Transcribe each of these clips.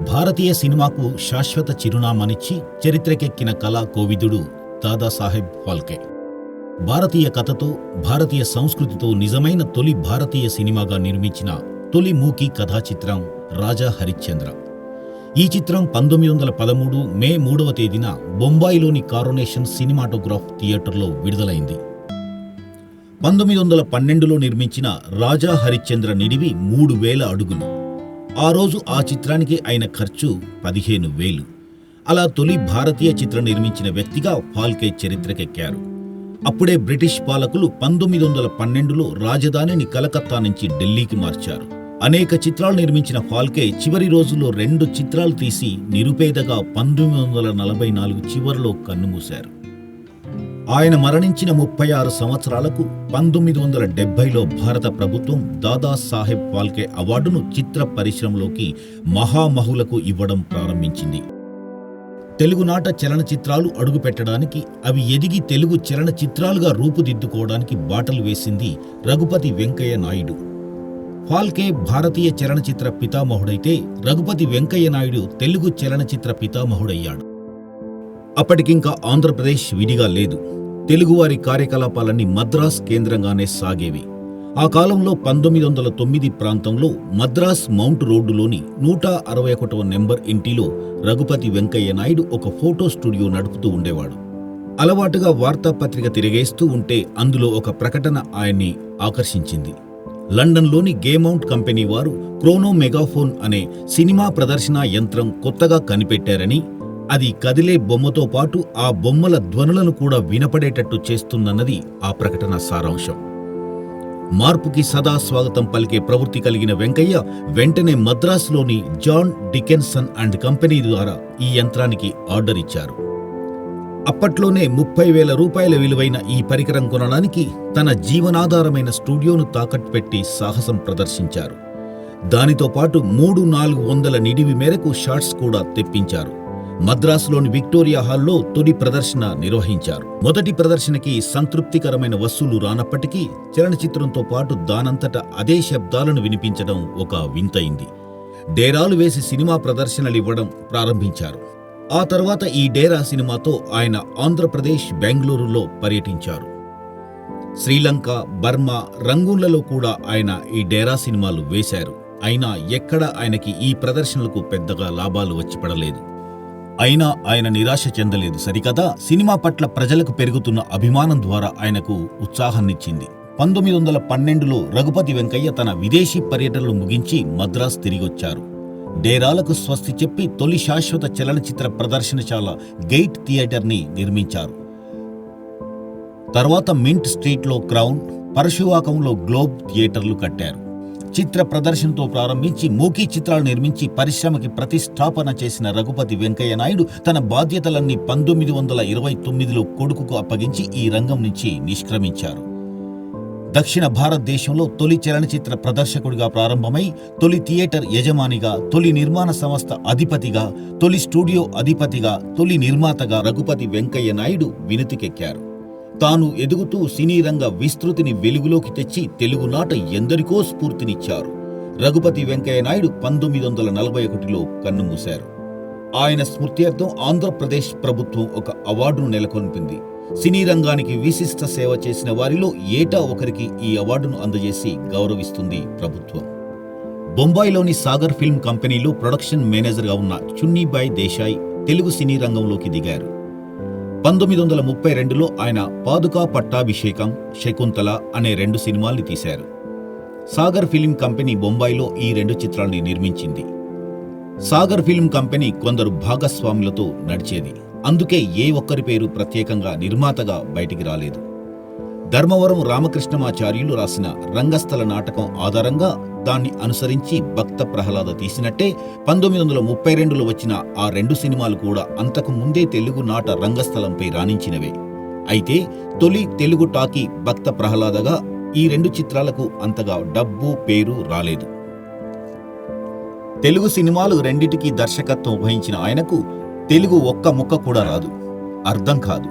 భారతీయ సినిమాకు శాశ్వత చిరునామానిచ్చి చరిత్రకెక్కిన కళా కోవిదుడు దాదాసాహెబ్ ఫాల్కే. భారతీయ కథతో భారతీయ సంస్కృతితో నిజమైన తొలి భారతీయ సినిమాగా నిర్మించిన తొలి మూకీ కథా చిత్రం రాజా హరిశ్చంద్ర. ఈ చిత్రం పంతొమ్మిది వందల పదమూడు మే మూడవ తేదీన బొంబాయిలోని కారోనేషన్ సినిమాటోగ్రాఫ్ థియేటర్లో విడుదలైంది. పంతొమ్మిది వందల పన్నెండులో నిర్మించిన రాజా హరిశ్చంద్ర నిడివి మూడు వేల అడుగులు. ఆ రోజు ఆ చిత్రానికి అయిన ఖర్చు పదిహేను వేలు. అలా తొలి భారతీయ చిత్రం నిర్మించిన వ్యక్తిగా ఫాల్కే చరిత్రకెక్కారు. అప్పుడే బ్రిటిష్ పాలకులు పంతొమ్మిది వందల పన్నెండులో రాజధానిని కలకత్తా నుంచి ఢిల్లీకి మార్చారు. అనేక చిత్రాలు నిర్మించిన ఫాల్కే చివరి రోజుల్లో రెండు చిత్రాలు తీసి నిరుపేదగా పంతొమ్మిది వందల నలభై నాలుగు చివరిలో కన్నుమూశారు. ఆయన మరణించిన ముప్పై ఆరు సంవత్సరాలకు పంతొమ్మిది వందల డెబ్బైలో భారత ప్రభుత్వం దాదాసాహెబ్ ఫాల్కే అవార్డును చిత్ర పరిశ్రమలోకి మహామహులకు ఇవ్వడం ప్రారంభించింది. తెలుగునాట చలనచిత్రాలు అడుగుపెట్టడానికి అవి ఎదిగి తెలుగు చలనచిత్రాలుగా రూపుదిద్దుకోవడానికి బాటలు వేసింది రఘుపతి వెంకయ్య నాయుడు. ఫాల్కే భారతీయ చలనచిత్ర పితామహుడైతే రఘుపతి వెంకయ్య నాయుడు తెలుగు చలనచిత్ర పితామహుడయ్యాడు. అప్పటికింకా ఆంధ్రప్రదేశ్ విడిగా లేదు. తెలుగువారి కార్యకలాపాలన్నీ మద్రాస్ కేంద్రంగానే సాగేవి. ఆ కాలంలో పంతొమ్మిది వందల తొమ్మిది ప్రాంతంలో మద్రాస్ మౌంట్ రోడ్డులోని నూట అరవై ఒకటవ నెంబర్ ఇంటిలో రఘుపతి వెంకయ్య నాయుడు ఒక ఫోటో స్టూడియో నడుపుతూ ఉండేవాడు. అలవాటుగా వార్తాపత్రిక తిరిగేస్తూ ఉంటే అందులో ఒక ప్రకటన ఆయన్ని ఆకర్షించింది. లండన్లోని గేమౌంట్ కంపెనీ వారు క్రోనో మెగాఫోన్ అనే సినిమా ప్రదర్శన యంత్రం కొత్తగా కనిపెట్టారని అది కదిలే బొమ్మతో పాటు ఆ బొమ్మల ధ్వనులను కూడా వినపడేటట్టు చేస్తుందన్నది ఆ ప్రకటన సారాంశం. మార్పుకి సదా స్వాగతం పలికే ప్రవృత్తి కలిగిన వెంకయ్య వెంటనే మద్రాసులోని జాన్ డికెన్సన్ అండ్ కంపెనీ ద్వారా ఈ యంత్రానికి ఆర్డర్ ఇచ్చారు. అప్పట్లోనే ముప్పై వేల రూపాయల విలువైన ఈ పరికరం కొనడానికి తన జీవనాధారమైన స్టూడియోను తాకట్టు పెట్టి సాహసం ప్రదర్శించారు. దానితో పాటు మూడు నాలుగు వందల నిడివి మేరకు షార్ట్స్ కూడా తెప్పించారు. మద్రాసులోని విక్టోరియా హాల్లో తొలి ప్రదర్శన నిర్వహించారు. మొదటి ప్రదర్శనకి సంతృప్తికరమైన వసూలు రానప్పటికీ చలనచిత్రంతో పాటు దానంతట అదే శబ్దాలను వినిపించడం ఒక వింతైంది. డేరాలు వేసి సినిమా ప్రదర్శనలివ్వడం ప్రారంభించారు. ఆ తర్వాత ఈ డేరా సినిమాతో ఆయన ఆంధ్రప్రదేశ్ బెంగళూరులో పర్యటించారు. శ్రీలంక బర్మా రంగూన్లలో కూడా ఆయన ఈ డేరా సినిమాలు వేశారు. అయినా ఎక్కడా ఆయనకి ఈ ప్రదర్శనలకు పెద్దగా లాభాలు వచ్చి పడలేదు. అయినా ఆయన నిరాశ చెందలేదు. సరికదా? సినిమా పట్ల ప్రజలకు పెరుగుతున్న అభిమానం ద్వారా ఆయనకు ఉత్సాహాన్నిచ్చింది. పంతొమ్మిది వందల పన్నెండులో రఘుపతి వెంకయ్య తన విదేశీ పర్యటనలు ముగించి మద్రాస్ తిరిగొచ్చారు. డేరాలకు స్వస్తి చెప్పి తొలి శాశ్వత చలనచిత్ర ప్రదర్శనశాల గెయిట్ థియేటర్ని నిర్మించారు. తర్వాత మింట్ స్ట్రీట్లో క్రౌన్ పరశువాకంలో గ్లోబ్ థియేటర్లు కట్టారు. చిత్ర ప్రదర్శనతో ప్రారంభించి మూకీ చిత్రాలు నిర్మించి పరిశ్రమకి ప్రతిష్టాపన చేసిన రఘుపతి వెంకయ్య నాయుడు తన బాధ్యతలన్నీ పంతొమ్మిది వందల ఇరవై తొమ్మిదిలో కొడుకుకు అప్పగించి ఈ రంగం నుంచి నిష్క్రమించారు. దక్షిణ భారతదేశంలో తొలి చలనచిత్ర ప్రదర్శకుడిగా ప్రారంభమై తొలి థియేటర్ యజమానిగా తొలి నిర్మాణ సంస్థ అధిపతిగా తొలి స్టూడియో అధిపతిగా తొలి నిర్మాతగా రఘుపతి వెంకయ్య నాయుడు వినతికెక్కారు. తాను ఎదుగుతూ సినీ రంగ విస్తృతిని వెలుగులోకి తెచ్చి తెలుగునాట ఎందరికో స్ఫూర్తినిచ్చారు. రఘుపతి వెంకయ్య నాయుడు పంతొమ్మిది వందల నలభై ఒకటిలో కన్నుమూశారు. ఆయన స్మృత్యర్థం ఆంధ్రప్రదేశ్ ప్రభుత్వం ఒక అవార్డును నెలకొల్పింది. సినీ రంగానికి విశిష్ట సేవ చేసిన వారిలో ఏటా ఒకరికి ఈ అవార్డును అందజేసి గౌరవిస్తుంది ప్రభుత్వం. బొంబాయిలోని సాగర్ ఫిల్మ్ కంపెనీలో ప్రొడక్షన్ మేనేజర్గా ఉన్న చున్నీబాయ్ దేశాయ్ తెలుగు సినీ రంగంలోకి దిగారు. పంతొమ్మిది వందల ముప్పై రెండులో ఆయన పాదుకా పట్టాభిషేకం శకుంతల అనే రెండు సినిమాల్ని తీశారు. సాగర్ ఫిల్మ్ కంపెనీ బొంబాయిలో ఈ రెండు చిత్రాల్ని నిర్మించింది. సాగర్ ఫిల్మ్ కంపెనీ కొందరు భాగస్వాములతో నడిచేది. అందుకే ఏ ఒక్కరి పేరు ప్రత్యేకంగా నిర్మాతగా బయటికి రాలేదు. ధర్మవరం రామకృష్ణమాచార్యులు రాసిన రంగస్థల నాటకం ఆధారంగా దాన్ని అనుసరించి భక్త ప్రహ్లాద తీసినట్టే పంతొమ్మిది వందల ముప్పై రెండులో వచ్చిన ఆ రెండు సినిమాలు కూడా అంతకు ముందే తెలుగు నాట రంగస్థలంపై రాణించినవే. అయితే తొలి తెలుగు టాకీ భక్త ప్రహ్లాదగా ఈ రెండు చిత్రాలకు అంతగా డబ్బు పేరు రాలేదు. తెలుగు సినిమాలు రెండిటికీ దర్శకత్వం వహించిన ఆయనకు తెలుగు ఒక్క ముక్క కూడా రాదు. అర్థం కాదు.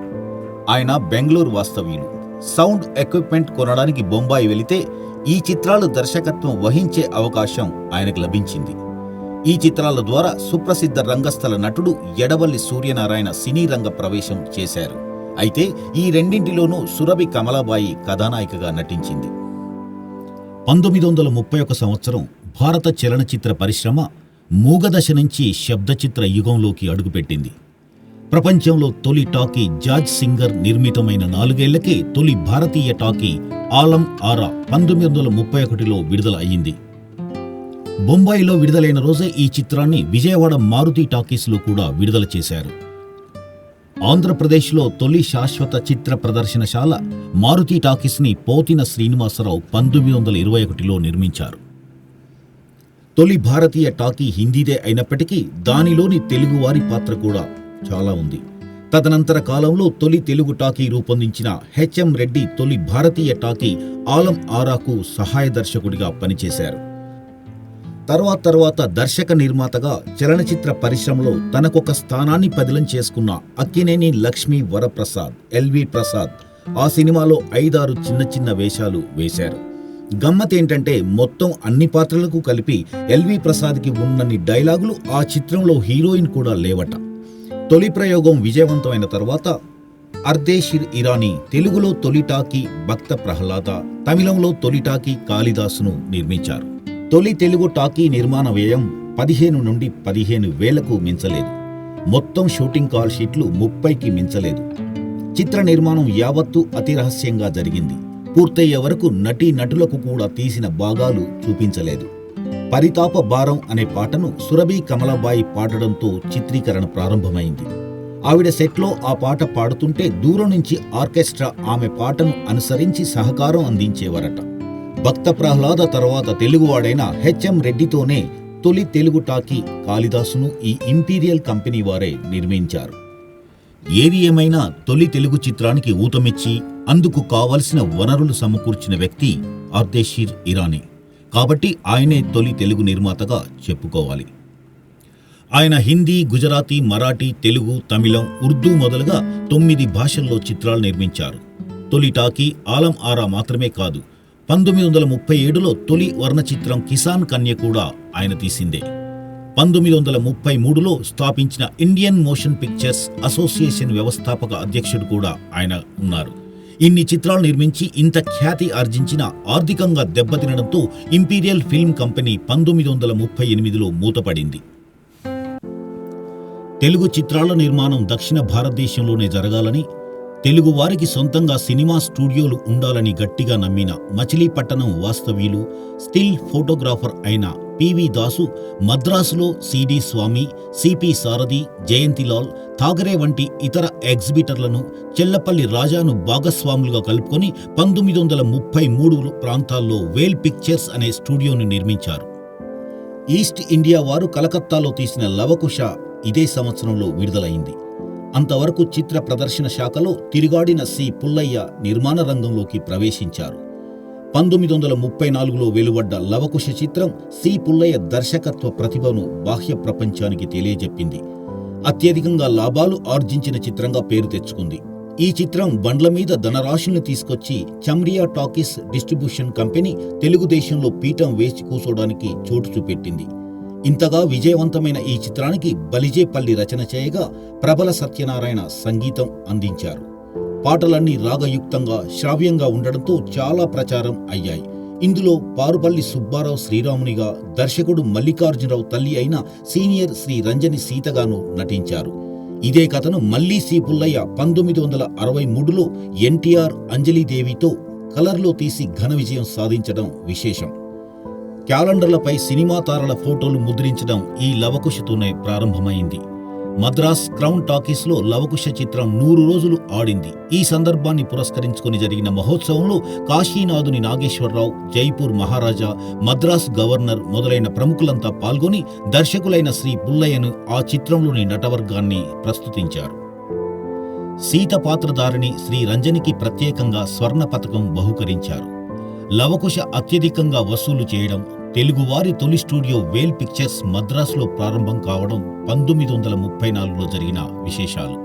ఆయన బెంగళూరు వాస్తవ్యులు. సౌండ్ ఎక్విప్మెంట్ కొనడానికి బొంబాయి వెళితే ఈ చిత్రాలు దర్శకత్వం వహించే అవకాశం ఆయనకు లభించింది. ఈ చిత్రాల ద్వారా సుప్రసిద్ధ రంగస్థల నటుడు ఎడవల్లి సూర్యనారాయణ సినీ రంగ ప్రవేశం చేశారు. అయితే ఈ రెండింటిలోనూ సురభి కమలాబాయి కథానాయికగా నటించింది. పంతొమ్మిది వందల ముప్పై ఒక సంవత్సరం భారత చలనచిత్ర పరిశ్రమ మూగదశ నుంచి శబ్దచిత్ర యుగంలోకి అడుగుపెట్టింది. ప్రపంచంలో తొలి టాకీ జార్జ్ సింగర్ నిర్మితమైన నాలుగేళ్ళకే తొలి భారతీయ టాకీ ఆలం ఆరా పంతొమ్మిది వందల ముప్పై ఒకటిలో విడుదల అయ్యింది బొంబాయిలో విడుదలైన రోజే ఈ చిత్రాన్ని విజయవాడ మారుతి టాకీస్లో కూడా విడుదల చేశారు. ఆంధ్రప్రదేశ్లో తొలి శాశ్వత చిత్ర ప్రదర్శనశాల మారుతి టాకీస్ని పోతిన శ్రీనివాసరావు పంతొమ్మిది వందల ఇరవై ఒకటిలో నిర్మించారు. తొలి భారతీయ టాకీ హిందీదే అయినప్పటికీ దానిలోని తెలుగువారి పాత్ర కూడా చాలా ఉంది. తదనంతర కాలంలో తొలి తెలుగు టాకీ రూపొందించిన హెచ్ఎం రెడ్డి తొలి భారతీయ టాకీ ఆలం ఆరాకు సహాయ దర్శకుడిగా పనిచేశారు. తర్వాత తర్వాత దర్శక నిర్మాతగా చలనచిత్ర పరిశ్రమలో తనకొక స్థానాన్ని పదిలం చేసుకున్న అక్కినేని లక్ష్మీ వరప్రసాద్ ఎల్వి ప్రసాద్ ఆ సినిమాలో ఐదారు చిన్న చిన్న వేషాలు వేశారు. గమ్మత్ ఏంటంటే మొత్తం అన్ని పాత్రలకు కలిపి ఎల్వి ప్రసాద్కి ఉన్నన్ని డైలాగులు ఆ చిత్రంలో హీరోయిన్ కూడా లేవట. తొలి ప్రయోగం విజయవంతమైన తర్వాత అర్దేశిర్ ఇరానీ తెలుగులో తొలిటాకి భక్త ప్రహ్లాద తమిళంలో తొలిటాకి కాళిదాసును నిర్మించారు. తొలి తెలుగు టాకీ నిర్మాణ వ్యయం పదిహేను నుండి పదిహేను వేలకు మించలేదు. మొత్తం షూటింగ్ కాల్ షీట్లు ముప్పైకి మించలేదు. చిత్ర నిర్మాణం యావత్తు అతి రహస్యంగా జరిగింది. పూర్తయ్యే వరకు నటీ నటులకు కూడా తీసిన భాగాలు చూపించలేదు. పరితాప భారం అనే పాటను సురభి కమలాబాయి పాడడంతో చిత్రీకరణ ప్రారంభమైంది. ఆవిడ సెట్లో ఆ పాట పాడుతుంటే దూరం నుంచి ఆర్కెస్ట్రా ఆమె పాటను అనుసరించి సహకారం అందించేవారట. భక్త ప్రహ్లాద తర్వాత తెలుగువాడైన హెచ్ఎం రెడ్డితోనే తొలి తెలుగు టాకీ కాళిదాసును ఈ ఇంపీరియల్ కంపెనీ వారే నిర్మించారు. ఏది ఏమైనా తొలి తెలుగు చిత్రానికి ఊతమిచ్చి అందుకు కావలసిన వనరులు సమకూర్చిన వ్యక్తి ఆర్దేశీర్ ఇరానీ. కాబట్టి ఆయనే తొలి తెలుగు నిర్మాతగా చెప్పుకోవాలి. ఆయన హిందీ గుజరాతీ మరాఠీ తెలుగు తమిళం ఉర్దూ మొదలుగా తొమ్మిది భాషల్లో చిత్రాలు నిర్మించారు. తొలి టాకీ ఆలం ఆరా మాత్రమే కాదు పంతొమ్మిది వందల ముప్పై ఏడులో తొలి వర్ణచిత్రం కిసాన్ కన్య కూడా ఆయన తీసిందే. పంతొమ్మిది వందల ముప్పై మూడులో స్థాపించిన ఇండియన్ మోషన్ పిక్చర్స్ అసోసియేషన్ వ్యవస్థాపక అధ్యక్షుడు కూడా ఆయన ఉన్నారు. ఇన్ని చిత్రాలు నిర్మించి ఇంత ఖ్యాతి ఆర్జించిన ఆర్థికంగా దెబ్బతినడంతో ఇంపీరియల్ ఫిల్మ్ కంపెనీ పంతొమ్మిది వందల ముప్పై ఎనిమిదిలో మూతపడింది. తెలుగు చిత్రాల నిర్మాణం దక్షిణ భారతదేశంలోనే జరగాలని తెలుగువారికి సొంతంగా సినిమా స్టూడియోలు ఉండాలని గట్టిగా నమ్మిన మచిలీపట్టణం వాస్తవ్యులు స్టిల్ ఫోటోగ్రాఫర్ అయిన పివి దాసు మద్రాసులో C D Swami C P Sarathi Jayantilal Thagare వంటి ఇతర ఎగ్జిబిటర్లను చెల్లపల్లి రాజాను భాగస్వాములుగా కలుపుకొని పంతొమ్మిది వందల ముప్పై మూడు ప్రాంతాల్లో వేల్ పిక్చర్స్ అనే స్టూడియోను నిర్మించారు. ఈస్ట్ ఇండియా వారు కలకత్తాలో తీసిన లవకుశ ఇదే సంవత్సరంలో విడుదలైంది. అంతవరకు చిత్ర ప్రదర్శన శాఖలో తిరుగాడిన సి. పుల్లయ్య నిర్మాణ రంగంలోకి ప్రవేశించారు. పంతొమ్మిది వందల ముప్పై నాలుగులో వెలువడ్డ లవకుశ చిత్రం సి. పుల్లయ్య దర్శకత్వ ప్రతిభను బాహ్య ప్రపంచానికి తెలియజెప్పింది. అత్యధికంగా లాభాలు ఆర్జించిన చిత్రంగా పేరు తెచ్చుకుంది. ఈ చిత్రం బండ్ల మీద ధనరాశుల్ని తీసుకొచ్చి చమ్రియా టాకీస్ డిస్ట్రిబ్యూషన్ కంపెనీ తెలుగుదేశంలో పీఠం వేసి కూసోడానికి చోటు చూపెట్టింది. ఇంతగా విజయవంతమైన ఈ చిత్రానికి బలిజేపల్లి రచన చేయగా ప్రబల సత్యనారాయణ సంగీతం అందించారు. పాటలన్నీ రాగయుక్తంగా శ్రావ్యంగా ఉండడంతో చాలా ప్రచారం అయ్యాయి. ఇందులో పారుపల్లి సుబ్బారావు శ్రీరామునిగా దర్శకుడు మల్లికార్జునరావు తల్లి అయిన సీనియర్ శ్రీ రంజని సీతగాను నటించారు. ఇదే కథను మల్లీ సి పుల్లయ్య పంతొమ్మిది వందల అరవై మూడులో ఎన్టీఆర్ అంజలీదేవితో కలర్లో తీసి ఘన విజయం సాధించడం విశేషం. క్యాలెండర్లపై సినిమా తారల ఫోటోలు ముద్రించడం ఈ లవకుశతోనే ప్రారంభమైంది. మద్రాస్ క్రౌన్ టాకీస్లో లవకుశ చిత్రం నూరు రోజులు ఆడింది. ఈ సందర్భాన్ని పురస్కరించుకుని జరిగిన మహోత్సవంలో కాశీనాథుని నాగేశ్వరరావు జైపూర్ మహారాజా మద్రాస్ గవర్నర్ మొదలైన ప్రముఖులంతా పాల్గొని దర్శకులైన శ్రీ పుల్లయ్యను ఆ చిత్రంలోని నటవర్గాన్ని ప్రస్తుతించారు. సీత పాత్రధారిణి శ్రీ రంజనికి ప్రత్యేకంగా స్వర్ణ పథకం బహుకరించారు. లవకుశ అత్యధికంగా వసూలు చేయడం తెలుగువారి తొలి స్టూడియో వేల్ పిక్చర్స్ మద్రాసులో ప్రారంభం కావడం పంతొమ్మిది వందల ముప్పై నాలుగులో జరిగిన విశేషాలు.